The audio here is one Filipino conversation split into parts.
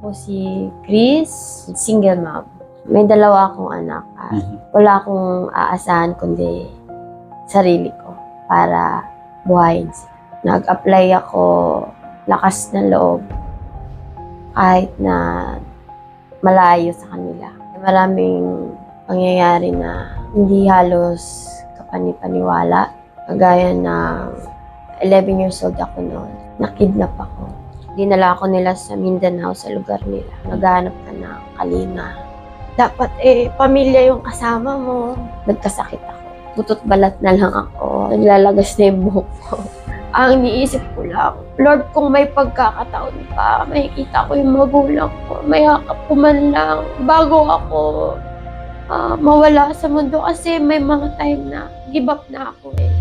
po si Chris, single mom. May dalawa akong anak at Mhm. wala akong aasahan kundi sarili ko para buhayin sila. Nag-apply ako lakas ng loob kahit na malayo sa kanila. Maraming pangyayari na hindi halos kapanipaniwala. Kagaya ng 11 years old ako noon. Nakidnap ako. Dinala ako nila sa Mindanao, sa lugar nila. Naghahanap ka ng kalinga. Dapat eh, pamilya yung kasama mo. Nagkasakit ako. Butot balat na lang ako. Naglalagas na yung buhok ko. Ang iniisip ko lang, Lord, kung may pagkakataon pa, makikita ko yung magulang ko, may hakap ko man lang, bago ako ah, mawala sa mundo. Kasi may mga time na give up na ako eh.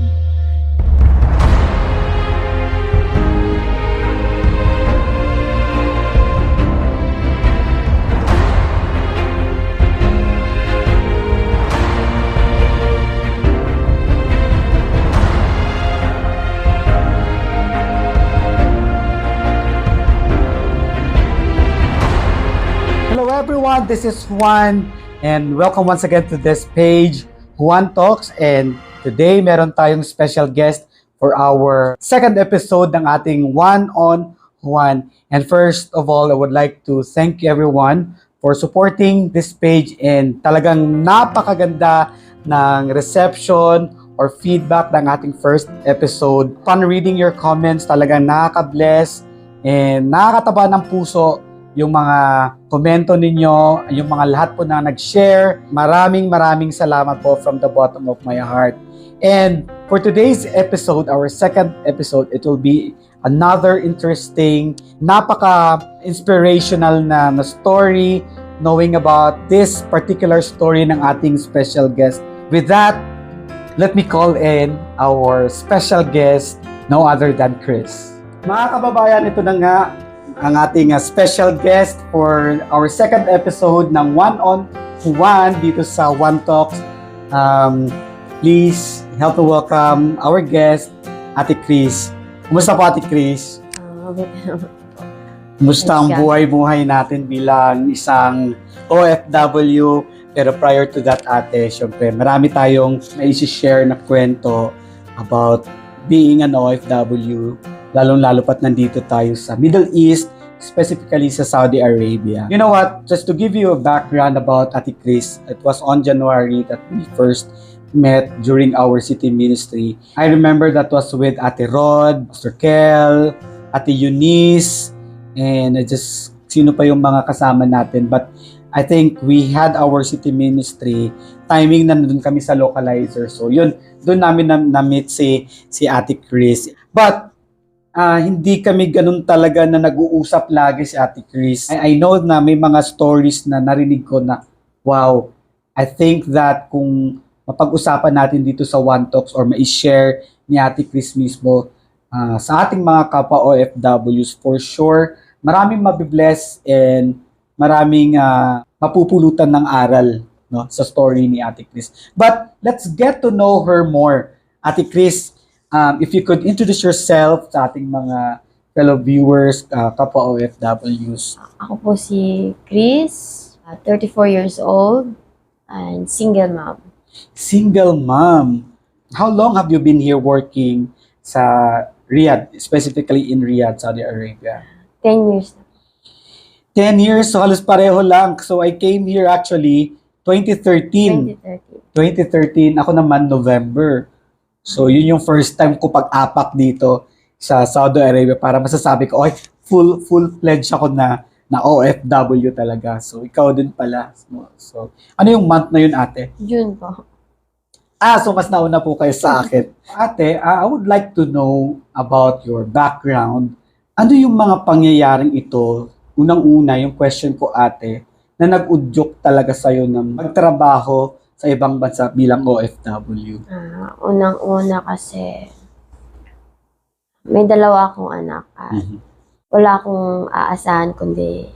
Everyone, this is Juan and welcome once again to this page, Juan Talks and today meron tayong special guest for our second episode ng ating One on Juan. And first of all, I would like to thank you everyone for supporting this page and talagang napakaganda ng reception or feedback ng ating first episode. Fun reading your comments, talagang nakaka-bless and nakakataba ng puso yung mga komento ninyo, yung mga lahat po na nag-share. Maraming maraming salamat po from the bottom of my heart. And for today's episode, our second episode, it will be another interesting, napaka-inspirational na, na story knowing about this particular story ng ating special guest. With that, let me call in our special guest, no other than Chris. Mga kababayan, ito na nga ang ating uh, special guest for our second episode ng One on One dito sa One Talks. Um, please help to welcome our guest, Ate Chris. Kumusta po Ate Chris? Ah. Kumusta ang buhay-buhay natin bilang isang OFW? Pero prior to that, ate, syempre, marami tayong share na kwento about being an OFW, lalong-lalo pat nandito tayo sa Middle East, specifically sa Saudi Arabia. You know what? Just to give you a background about Ate Chris, it was on January that we first met during our city ministry. I remember that was with Ate Rod, Pastor Kel, Ate Eunice, and I just sino pa yung mga kasama natin. But I think we had our city ministry timing na nandun kami sa localizer. So yun, doon namin na, na-meet si, si Ate Chris. But ah, hindi kami ganun talaga na nag-uusap lagi si Ate Chris. I, I know na may mga stories na narinig ko na, wow, I think that kung mapag-usapan natin dito sa One Talks or ma-share ni Ate Chris mismo ah, sa ating mga kapwa OFWs, for sure, maraming mabibless and maraming ah, mapupulutan ng aral no, sa story ni Ate Chris. But let's get to know her more. Ate Chris, um, if you could introduce yourself sa ating mga fellow viewers, uh, kapwa OFWs. Ako po si Chris, ah, 34 years old, and single mom. Single mom. How long have you been here working sa Riyadh, specifically in Riyadh, Saudi Arabia? 10 years na. 10 years, so halos pareho lang. So I came here actually 2013. 2013. 2013, ako naman November. So yun yung first time ko pag-apak dito sa Saudi Arabia para masasabi ko, oy, full full pledge ako na na OFW talaga. So ikaw din pala. So, so ano yung month na yun, ate? June po. Ah, so mas nauna po kayo sa akin. Ate, ah, I would like to know about your background. Ano yung mga pangyayaring ito? Unang-una, yung question ko ate, na nag-udyok talaga sa'yo ng magtrabaho sa ibang bansa bilang OFW. Ah, unang-una kasi may dalawa akong anak at Mhm. wala akong aasahan kundi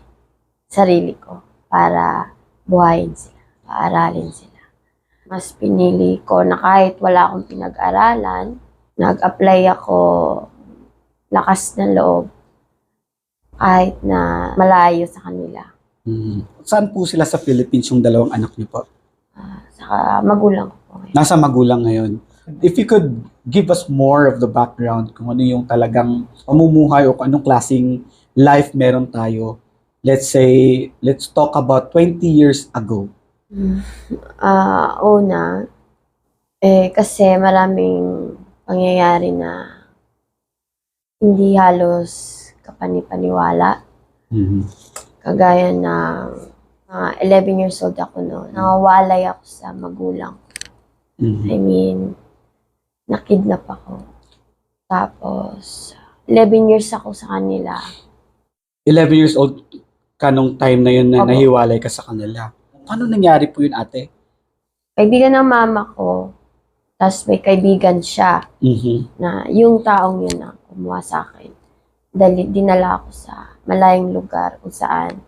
sarili ko para buhayin sila, paaralin sila. Mas pinili ko na kahit wala akong pinag-aralan, nag-apply ako lakas ng loob kahit na malayo sa kanila. Mhm. Saan po sila sa Philippines yung dalawang anak niyo po? Saka magulang ko po ngayon. Nasa magulang ngayon. If you could give us more of the background kung ano yung talagang pamumuhay o kung anong klaseng life meron tayo. Let's say, let's talk about 20 years ago. Mm. Ah, una, eh, kasi maraming pangyayari na hindi halos kapanipaniwala. Mhm. Kagaya ng mga 11 years old ako noon. Nawawalay ako sa magulang. Mhm. I mean, nakidnap ako. Tapos, 11 years ako sa kanila. 11 years old ka nung time na yun na Opo. nahiwalay ka sa kanila. Paano nangyari po yun, ate? Kaibigan ng mama ko, tapos may kaibigan siya Mhm. na yung taong yun ang kumuha sa akin. Dali, dinala ako sa malayong lugar kung saan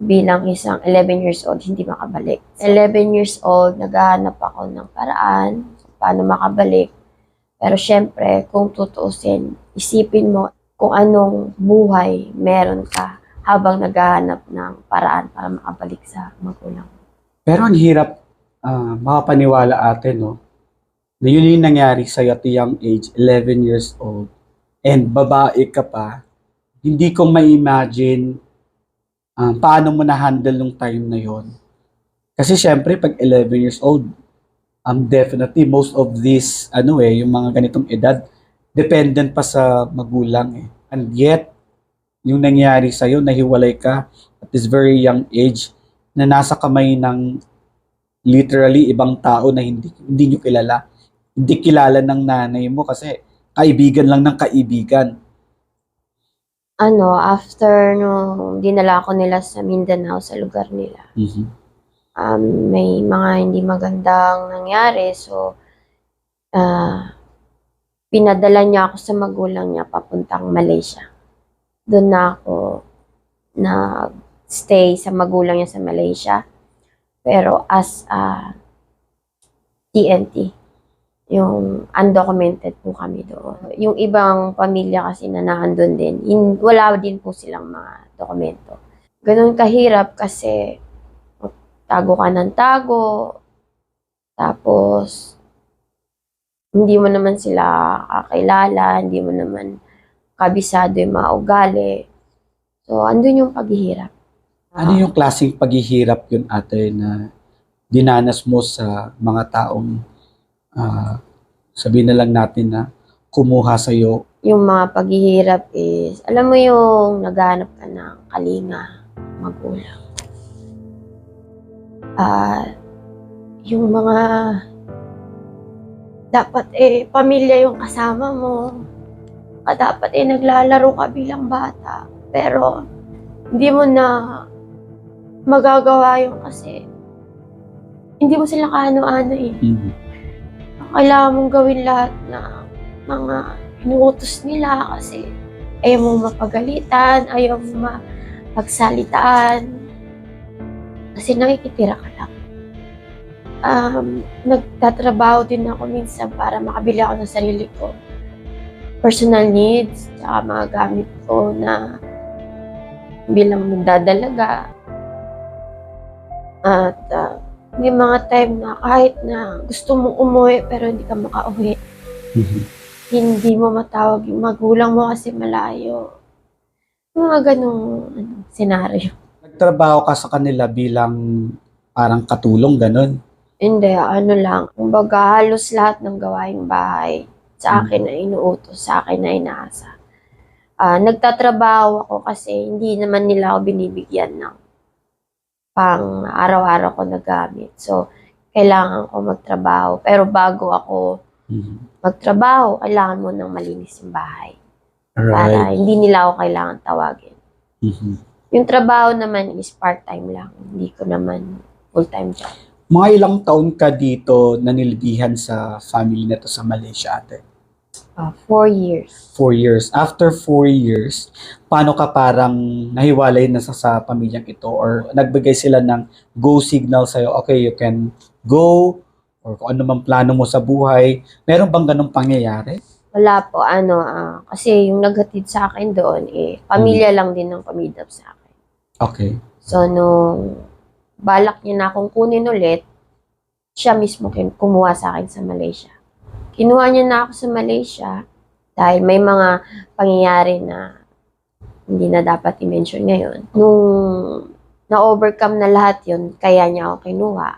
bilang isang 11 years old, hindi makabalik. 11 years old, naghahanap ako ng paraan paano makabalik. Pero syempre, kung tutuusin, isipin mo kung anong buhay meron ka habang naghahanap ng paraan para makabalik sa magulang. Pero ang hirap ah, makapaniwala ate, no? Na yun yung nangyari sa'yo at young age, 11 years old, and babae ka pa, hindi ko ma-imagine ah, paano mo na-handle nung time na yon. Kasi syempre, pag 11 years old, um, definitely, most of this, ano eh, yung mga ganitong edad, dependent pa sa magulang eh. And yet, yung nangyari sa'yo, nahiwalay ka at this very young age, na nasa kamay ng literally ibang tao na hindi hindi nyo kilala. Hindi kilala ng nanay mo kasi kaibigan lang ng kaibigan. Ano, after nung dinala ko nila sa Mindanao, sa lugar nila, Mhm. um, may mga hindi magandang nangyari. So, ah, pinadala niya ako sa magulang niya papuntang Malaysia. Doon na ako nag-stay sa magulang niya sa Malaysia. Pero as a TNT, yung undocumented po kami doon. Yung ibang pamilya kasi na naandun din, in, wala din po silang mga dokumento. Ganun kahirap kasi tago ka ng tago, tapos hindi mo naman sila kakilala, hindi mo naman kabisado yung mga ugali. So, andun yung paghihirap. Ano yung klaseng paghihirap yun ate na dinanas mo sa mga taong ah, sabihin na lang natin na kumuha sa'yo? yung mga paghihirap is, alam mo yung naghahanap ka ng kalinga, magulang. Ah, yung mga dapat eh pamilya yung kasama mo. Ah, dapat eh naglalaro ka bilang bata. Pero hindi mo na magagawa yung kasi hindi mo sila kaano-ano eh Mhm. Kailangan mong gawin lahat na mga inuutos nila kasi ayaw mo mapagalitan, ayaw mo mapagsalitaan. Kasi nakikitira ka lang. Um, nagtatrabaho din ako minsan para makabili ako ng sarili ko. Personal needs, tsaka mga gamit ko na bilang magdadalaga. At ah, may mga time na kahit na gusto mong umuwi pero hindi ka makauwi. Mhm. Hindi mo matawag yung magulang mo kasi malayo. Mga ganong ano, senaryo. Nagtrabaho ka sa kanila bilang parang katulong, ganun. Hindi, ano lang. Kumbaga halos lahat ng gawaing bahay sa akin na inuutos, sa akin na inaasa. Ah, nagtatrabaho ako kasi hindi naman nila ako binibigyan ng pang araw-araw ko na gamit. So, kailangan ko magtrabaho. Pero bago ako Mhm. magtrabaho, kailangan mo ng malinis yung bahay. Para Right. hindi nila ako kailangan tawagin. Mhm. Yung trabaho naman is part-time lang. Hindi ko naman full-time job. Mga ilang taon ka dito nanilbihan sa family na to sa Malaysia, ate? Ah, four years. Four years. After four years, paano ka parang nahiwalay na sa, sa pamilyang ito or nagbigay sila ng go signal sa'yo, okay, you can go or kung ano man plano mo sa buhay. Meron bang ganong pangyayari? Wala po, ano, ah, kasi yung naghatid sa akin doon, eh, pamilya lang din ng pamidap sa akin. Okay. So, nung balak niya na akong kunin ulit, siya mismo kumuha sa akin sa Malaysia. Kinuha niya na ako sa Malaysia dahil may mga pangyayari na hindi na dapat i-mention ngayon. Nung na-overcome na lahat yun, kaya niya ako kinuha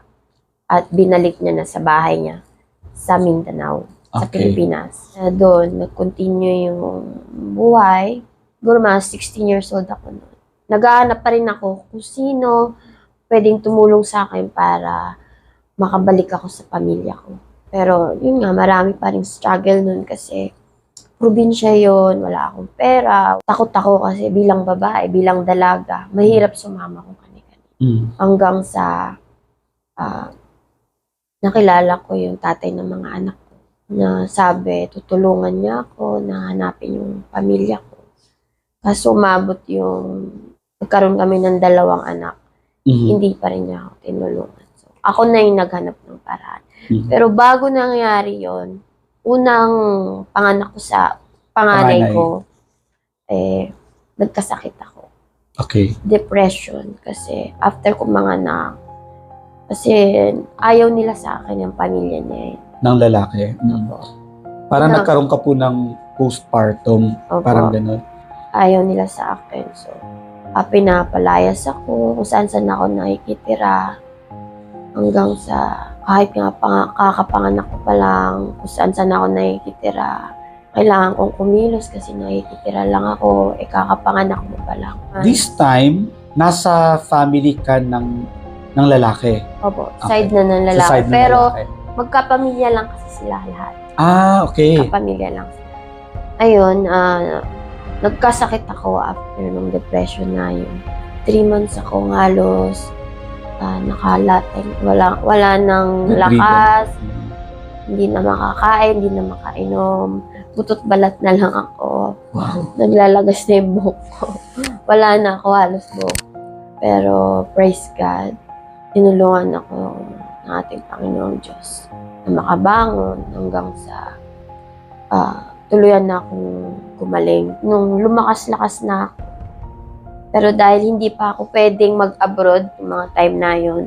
at binalik niya na sa bahay niya sa Mindanao, sa Okay. Pilipinas. Na doon, nag-continue yung buhay. Siguro mga 16 years old ako noon. Naghahanap pa rin ako kung sino pwedeng tumulong sa akin para makabalik ako sa pamilya ko. Pero yun nga, marami pa rin struggle noon kasi probinsya yon wala akong pera. Takot ako kasi bilang babae, bilang dalaga, mahirap sumama kung kani-kani Mm. hanggang sa ah, nakilala ko yung tatay ng mga anak ko na sabi, tutulungan niya ako na hanapin yung pamilya ko. Kaso umabot yung nagkaroon kami ng dalawang anak, Mhm. hindi pa rin niya ako tinulungan. So, ako na yung naghanap ng paraan. Mhm. Pero bago nangyari yon unang panganak ko sa panganay Panganay. ko, eh, nagkasakit ako Okay. depression kasi after ko manganak kasi ayaw nila sa akin yung pamilya niya eh. Ng lalaki. Mm. Opo. Parang Na- nagkaroon ka po ng postpartum. Opo. Parang ganun. ayaw nila sa akin. So, ah, pinapalayas ako kung saan saan ako nakikitira hanggang sa kahit nga pang, kakapanganak ko pa lang kung saan saan ako nakikitira. Kailangan kong kumilos kasi nakikitira lang ako, eh kakapanganak mo pa lang. This time, nasa family ka ng ng lalaki. Opo, Okay. side na ng lalaki. Sa side ng Pero lalaki. magkapamilya lang kasi sila lahat. Ah, okay. kapamilya lang sila. Ayun, ah, nagkasakit ako after ng depression na yun. Three months ako halos uh, nakalatay. Wala, wala nang lakas, hindi na makakain, hindi na makainom. Butot balat na lang ako. Wow. Naglalagas na yung buhok ko. Wala na ako halos buhok. Pero praise God, tinulungan ako ng ating Panginoong Diyos na makabangon hanggang sa ah, tuluyan na akong gumaling. Nung lumakas-lakas na ako, pero dahil hindi pa ako pwedeng mag-abroad yung mga time na yun,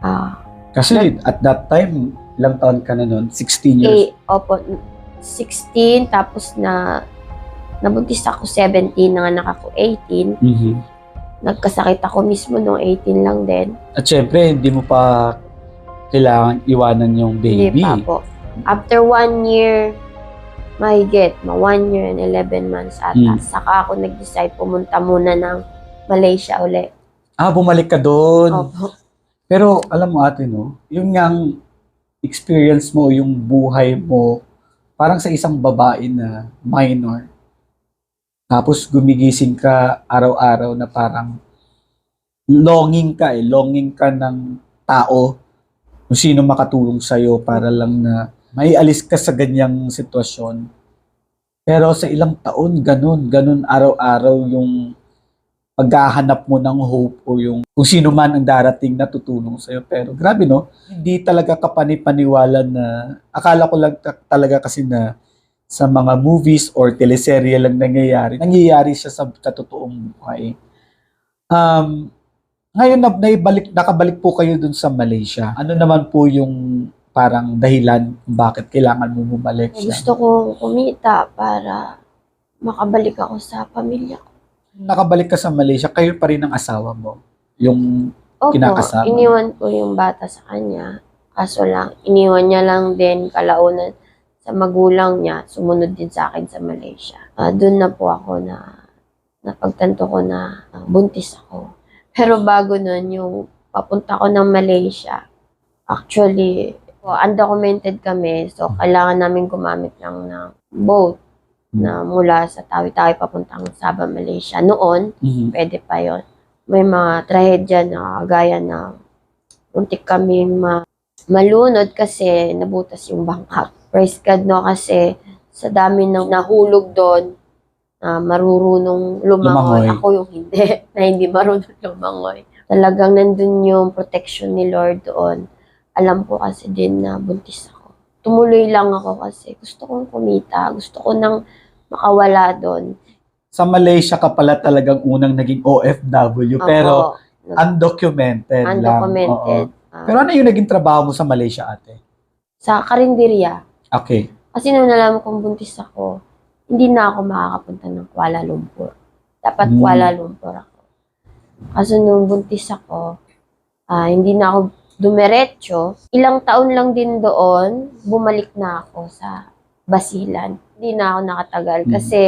ah, Kasi at that time, ilang taon ka na nun? 16 years. eh, opo, 16, tapos na nabuntis ako 17, nanganak ako 18. Mhm. Nagkasakit ako mismo nung 18 lang din. At syempre, hindi mo pa kailangan iwanan yung Hindi baby. pa po. After one year, mahigit, ma one year and 11 months ata, Mm. saka ako nag-decide pumunta muna ng Malaysia uli. Ah, bumalik ka doon. Opo. Pero alam mo ate, no, yung ngang experience mo, yung buhay mo, parang sa isang babae na minor. Tapos gumigising ka araw-araw na parang longing ka eh, longing ka ng tao kung sino makatulong sa'yo para lang na may alis ka sa ganyang sitwasyon. Pero sa ilang taon, ganun, ganun araw-araw yung paghahanap mo ng hope o yung kung sino man ang darating na tutulong sa'yo. Pero grabe no, hindi talaga kapanipaniwala na, akala ko lang ta- talaga kasi na sa mga movies or teleserye lang nangyayari. Nangyayari siya sa, sa totoong buhay. Um, ngayon na naibalik, nakabalik po kayo dun sa Malaysia. Ano naman po yung parang dahilan kung bakit kailangan mo bumalik siya? Gusto ko kumita para makabalik ako sa pamilya ko. Nakabalik ka sa Malaysia, kayo pa rin ang asawa mo. Yung Opo, Kinakasama. iniwan ko yung bata sa kanya. Kaso lang, iniwan niya lang din kalaunan sa magulang niya. Sumunod din sa akin sa Malaysia. Ah, Doon na po ako na napagtanto ko na ah, buntis ako. Pero bago nun, yung papunta ko ng Malaysia, actually, oh, undocumented kami. So, kailangan namin gumamit lang ng boat na mula sa Tawi-Tawi papuntang Sabah, Malaysia. Noon, Mhm. pwede pa yon. May mga trahedya na gaya na untik kaming ma- malunod kasi nabutas yung bangkak. Praise God no kasi sa dami ng nahulog doon na marurunong lumangoy. Lumangoy. Ako yung hindi, na hindi marunong lumangoy. Talagang nandun yung protection ni Lord doon. Alam ko kasi din na buntis ako. tumuloy lang ako kasi gusto kong kumita. Gusto ko nang makawala doon. Sa Malaysia ka pala talagang unang naging OFW, pero Opo, undocumented, lang. undocumented. Oo. Ah, Pero ano yung naging trabaho mo sa Malaysia, ate? sa karinderya. Okay. Kasi nung nalaman kong buntis ako, hindi na ako makakapunta ng Kuala Lumpur. Dapat Hmm. Kuala Lumpur ako. Kaso nung buntis ako, ah, hindi na ako dumiretso. Ilang taon lang din doon, bumalik na ako sa Basilan. Hindi na ako nakatagal Hmm. kasi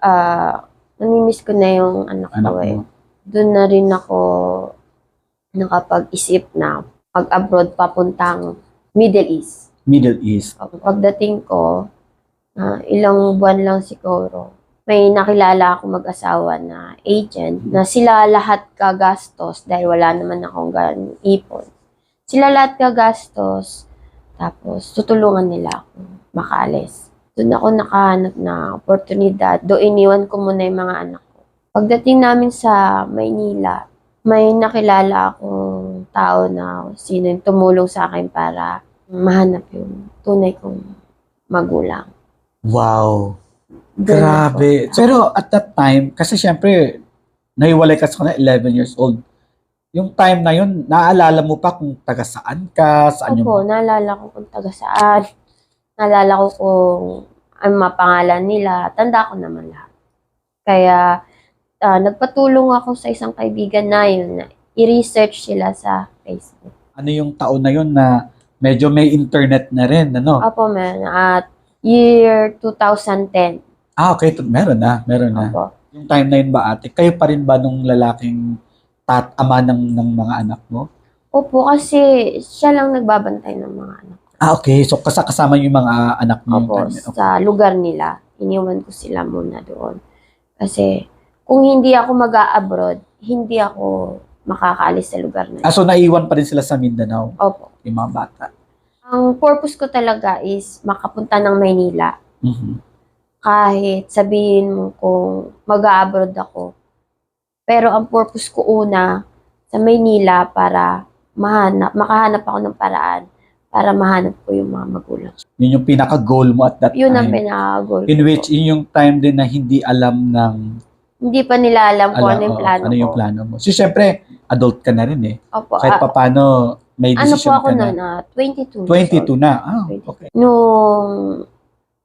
ah, namimiss ko na yung anak, Anak ko eh. Doon na rin ako nakapag-isip na pag-abroad papuntang Middle East. Middle East. Pagdating ko, ah, ilang buwan lang siguro, may nakilala akong mag-asawa na agent na sila lahat gagastos dahil wala naman akong gan ipon. Sila lahat gagastos, tapos tutulungan nila ako makaalis. Doon ako nakahanap na oportunidad. Doon iniwan ko muna yung mga anak ko. Pagdating namin sa Maynila, may nakilala akong tao na sino yung tumulong sa akin para mahanap yung tunay kong magulang. Wow. Grabe. ako. Pero at that time, kasi syempre, nahiwalay ka sa 11 years old. Yung time na yun, naaalala mo pa kung taga saan ka, saan Opo, yung... naalala ko kung taga saan. Naalala ko kung ang mga pangalan nila. Tanda ko naman lahat. Kaya, ah, nagpatulong ako sa isang kaibigan na yun na i-research sila sa Facebook. Ano yung taon na yun na medyo may internet na rin, ano? Opo, man. At year 2010. Ah, okay. to- Meron na, meron na. Opo. Yung time na yun ba, ate, kayo pa rin ba nung lalaking tat ama ng, ng mga anak mo? Opo, kasi siya lang nagbabantay ng mga anak. Ah, okay. So, kas- kasama yung mga anak mo yung Opo, time na yun. sa lugar nila. Iniwan ko sila muna doon. Kasi kung hindi ako mag-abroad, hindi ako makakaalis sa lugar na Ah, yun. so naiwan pa rin sila sa Mindanao, Opo. yung mga bata. Ang purpose ko talaga is makapunta ng Maynila. Mhm. Kahit sabihin mo kung mag-abroad ako. Pero ang purpose ko una sa Maynila para mahanap, makahanap ako ng paraan para mahanap ko yung mga magulang. Yun yung pinaka-goal mo at that Yun ang time. pinaka-goal In which, yun yung time din na hindi alam ng Hindi pa nila alam kung alam, ano yung plano ano yung plano mo. So, syempre, adult ka na rin eh. Opo, Kahit ah, pa paano, may ano po decision ako ka na. na, na 22. 22 na. Ah, 22. okay. Nung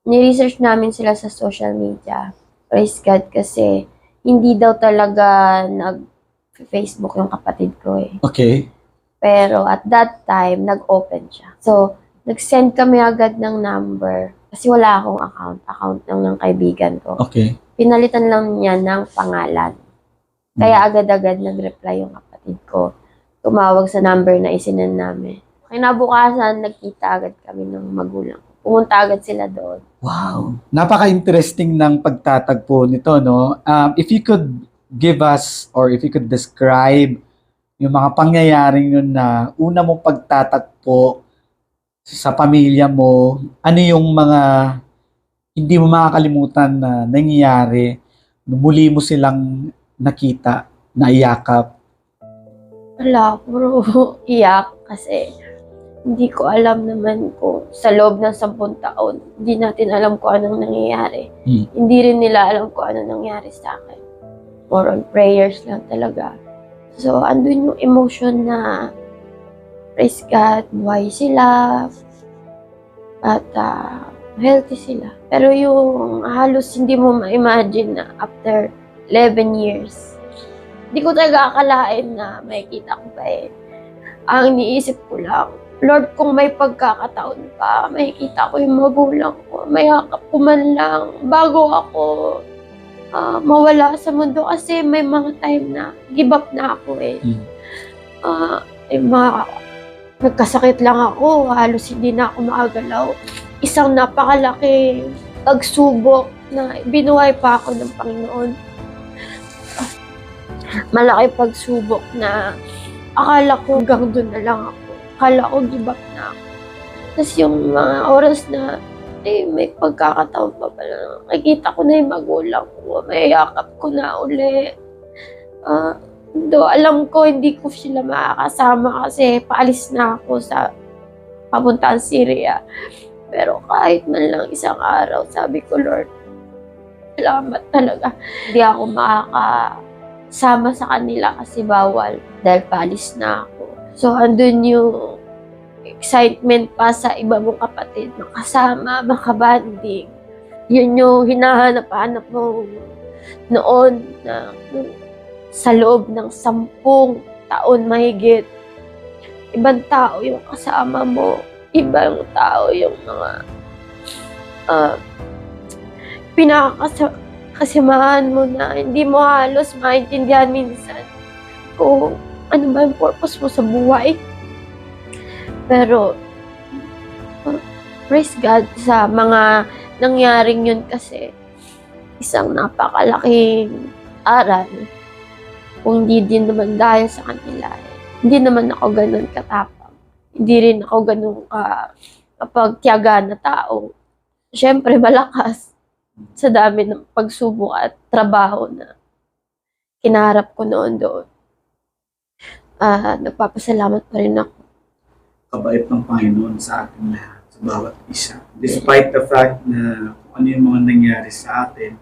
ni-research namin sila sa social media, praise God kasi hindi daw talaga nag-Facebook yung kapatid ko eh. Okay. Pero at that time, nag-open siya. So, nag-send kami agad ng number kasi wala akong account. Account lang ng kaibigan ko. Okay. Pinalitan lang niya ng pangalan. Kaya agad-agad nag-reply yung kapatid ko. Tumawag sa number na isinan namin. Kinabukasan, nagkita agad kami ng magulang. Pumunta agad sila doon. Wow. Napaka-interesting ng pagtatagpo nito, no? Um, if you could give us or if you could describe yung mga pangyayaring yun na una mong pagtatagpo sa pamilya mo, ano yung mga hindi mo makakalimutan na nangyayari muli mo silang nakita, naiyakap. Wala, puro iyak kasi hindi ko alam naman kung sa loob ng sampung taon, hindi natin alam kung anong nangyayari. Hmm. Hindi rin nila alam kung anong nangyari sa akin. More on prayers lang talaga. So, andun yung emotion na praise God, buhay sila, at ah, healthy sila. Pero yung halos hindi mo ma-imagine na after 11 years, hindi ko talaga akalain na makikita ko pa eh. Ang iniisip ko lang, Lord, kung may pagkakataon pa, makikita ko yung magulang ko, mayakap ko man lang, bago ako ah, mawala sa mundo. Kasi may mga time na give up na ako eh. Mm. Ah, yung mga, nagkasakit lang ako, halos hindi na ako makagalaw. Isang napakalaki pagsubok na binuhay pa ako ng Panginoon. Malaki pagsubok na akala ko hanggang doon na lang ako. Akala ko give up na ako. Tapos yung mga oras na eh, may pagkakataon pa pala. Nakikita ko na yung magulang ko. May yakap ko na uli. Ah, do, alam ko hindi ko sila makakasama kasi paalis na ako sa papunta ang Syria. Pero kahit man lang isang araw, sabi ko, Lord, salamat talaga. Hindi ako makakasama sa kanila kasi bawal dahil palis na ako. So, andun yung excitement pa sa iba mong kapatid, makasama, makabanding. Yun yung hinahanap-hanap mo noon na sa loob ng sampung taon mahigit. Ibang tao yung kasama mo. Ibang tao yung mga uh, pinakakasamahan mo na hindi mo halos maintindihan minsan kung ano ba yung purpose mo sa buhay. Pero, praise God sa mga nangyaring yun kasi isang napakalaking aral. Kung hindi din naman dahil sa kanila, eh, hindi naman ako ganun katapang. Hindi rin ako ganun ka kapag tiyaga na tao. Siyempre, malakas sa dami ng pagsubok at trabaho na kinaharap ko noon doon. Ah, nagpapasalamat pa rin ako. kabait ng Panginoon sa ating lahat, sa bawat isa. Despite the fact na kung ano yung mga nangyari sa atin,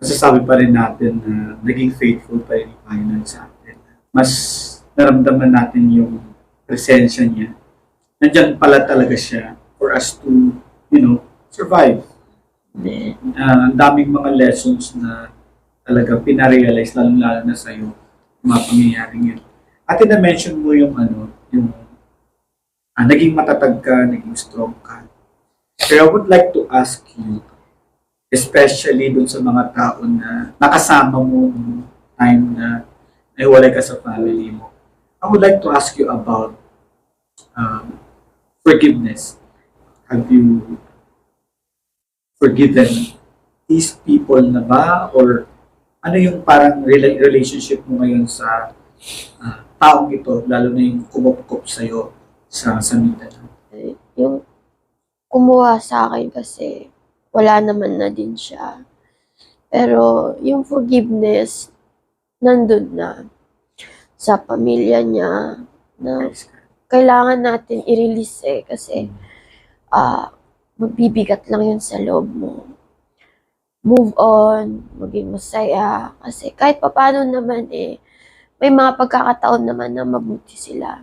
masasabi pa rin natin na naging faithful pa rin yung Panginoon sa atin. Mas naramdaman natin yung presensya niya. Nandiyan pala talaga siya for us to, you know, survive. Ah, ang daming mga lessons na talaga pinarealize, lalong-lalo na sa'yo, mga pangyayaring yun. At na-mention mo yung ano, yung ah, naging matatag ka, naging strong ka. So I would like to ask you, especially dun sa mga tao na nakasama mo nung time na nahiwalay ka sa family mo. I would like to ask you about um, forgiveness. Have you forgiven these people na ba? Or ano yung parang rela- relationship mo ngayon sa ah, taong ito, lalo na yung kumupkop sa'yo sa, sa Mindanao? Yung kumuha sa akin kasi wala naman na din siya. Pero yung forgiveness, nandun na sa pamilya niya na kailangan natin i-release eh kasi ah magbibigat lang yun sa loob mo. Move on, maging masaya. Kasi kahit papano naman eh, may mga pagkakataon naman na mabuti sila.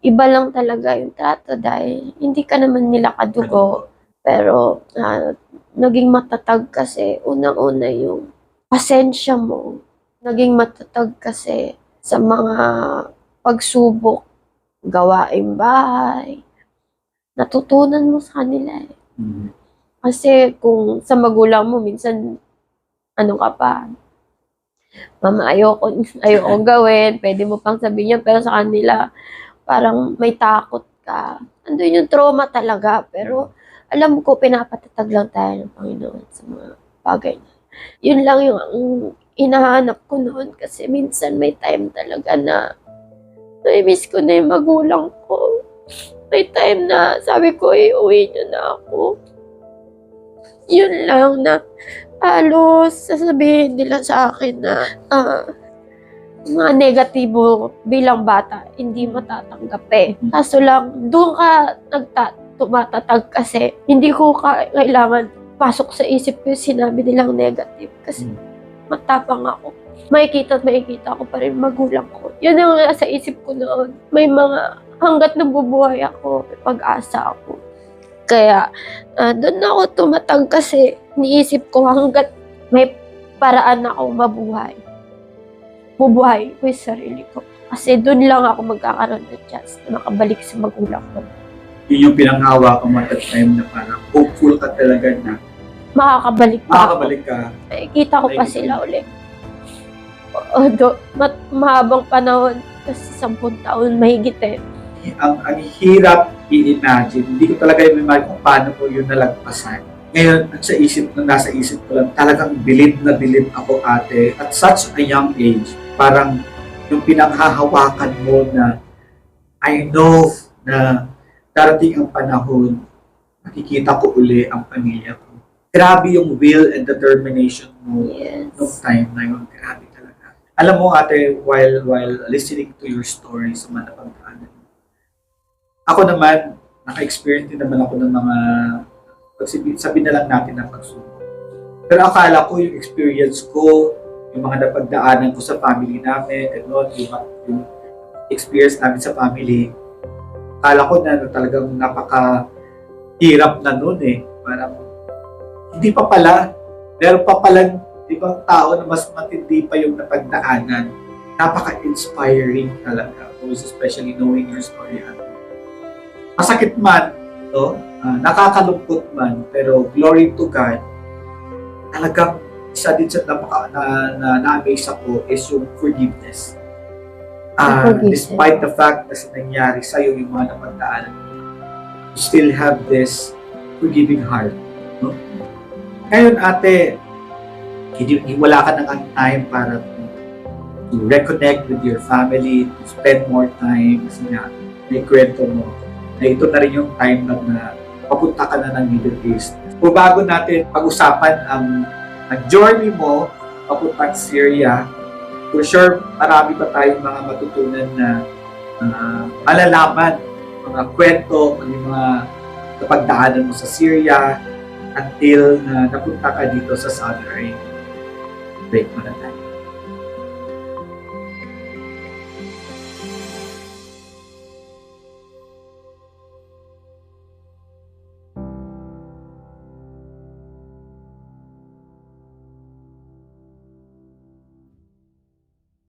Iba lang talaga yung trato dahil hindi ka naman nila kadugo. Pero ah, naging matatag kasi unang-una yung pasensya mo. Naging matatag kasi sa mga pagsubok, gawaing bahay. Natutunan mo sa kanila eh. Mm. Kasi kung sa magulang mo, minsan, ano ka pa, mama, ayoko, ayoko gawin, pwede mo pang sabihin yan, pero sa kanila, parang may takot ka. Andun yung trauma talaga, pero alam ko, pinapatatag lang tayo ng Panginoon sa mga bagay na. Yun lang yung ang hinahanap ko noon kasi minsan may time talaga na na-miss ko na yung magulang ko. May time na sabi ko, iuwi niyo na ako. Yun lang na halos sasabihin nila sa akin na ah, mga negatibo bilang bata, hindi matatanggap eh. Kaso lang, doon ka nagta tumatatag kasi hindi ko ka kailangan pasok sa isip ko yung sinabi nilang negative kasi Mm. matapang ako. Makikita at makikita ko pa rin magulang ko. Yun ang nasa isip ko noon. May mga hanggat nabubuhay ako, may pag-asa ako. Kaya ah, doon ako tumatag kasi niisip ko hanggat may paraan ako mabuhay. Bubuhay ko yung sarili ko. Kasi doon lang ako magkakaroon ng chance na makabalik sa magulang ko. Yun yung pinanghawa ko at that time na parang hopeful ka talaga na Makakabalik pa makakabalik ka. Nakikita ko pa sila ulit. Although, mat mahabang panahon, kasi sampung taon mahigit eh. Ang, ang hirap i-imagine. Hindi ko talaga i-imagine kung paano ko yun nalagpasan. Ngayon, at sa isip na nasa isip ko lang, talagang bilib na bilib ako ate. At such a young age, parang yung pinanghahawakan mo na I know na darating ang panahon, makikita ko uli ang pamilya ko. Grabe yung will and determination mo Yes. nung time na yun. Grabe talaga. Alam mo ate, while while listening to your story sa mga mo, ako naman, naka-experience din naman ako ng mga, sabi, na lang natin ng pagsubok. Pero akala ko yung experience ko, yung mga napagdaanan ko sa family namin, gano'n, yung, yung experience namin sa family, akala ko na talagang napaka-hirap na nun eh. Parang, hindi pa pala, meron pa palang ibang tao na mas matindi pa yung napagdaanan. Napaka-inspiring talaga. Especially knowing your story. Masakit man, no? Ah, nakakalungkot man, pero glory to God, talagang isa din sa napaka na, na, na-amaze ako is yung forgiveness. Forgiveness. despite the fact na nangyari sa'yo yung mga napagdaanan, you still have this forgiving heart. No? Ngayon, ate, hindi, wala ka ng time para to, to reconnect with your family, to spend more time, kasi nga, may kwento mo, na ito na rin yung time na, na papunta ka na ng Middle East. Kung bago natin pag-usapan ang, ang journey mo papuntang Syria, for sure, marami pa tayong mga matutunan na uh, malalaman, mga kwento, yung mga napagdaanan mo sa Syria, until na napunta ka dito sa Saudi Arabia. Break mo na tayo.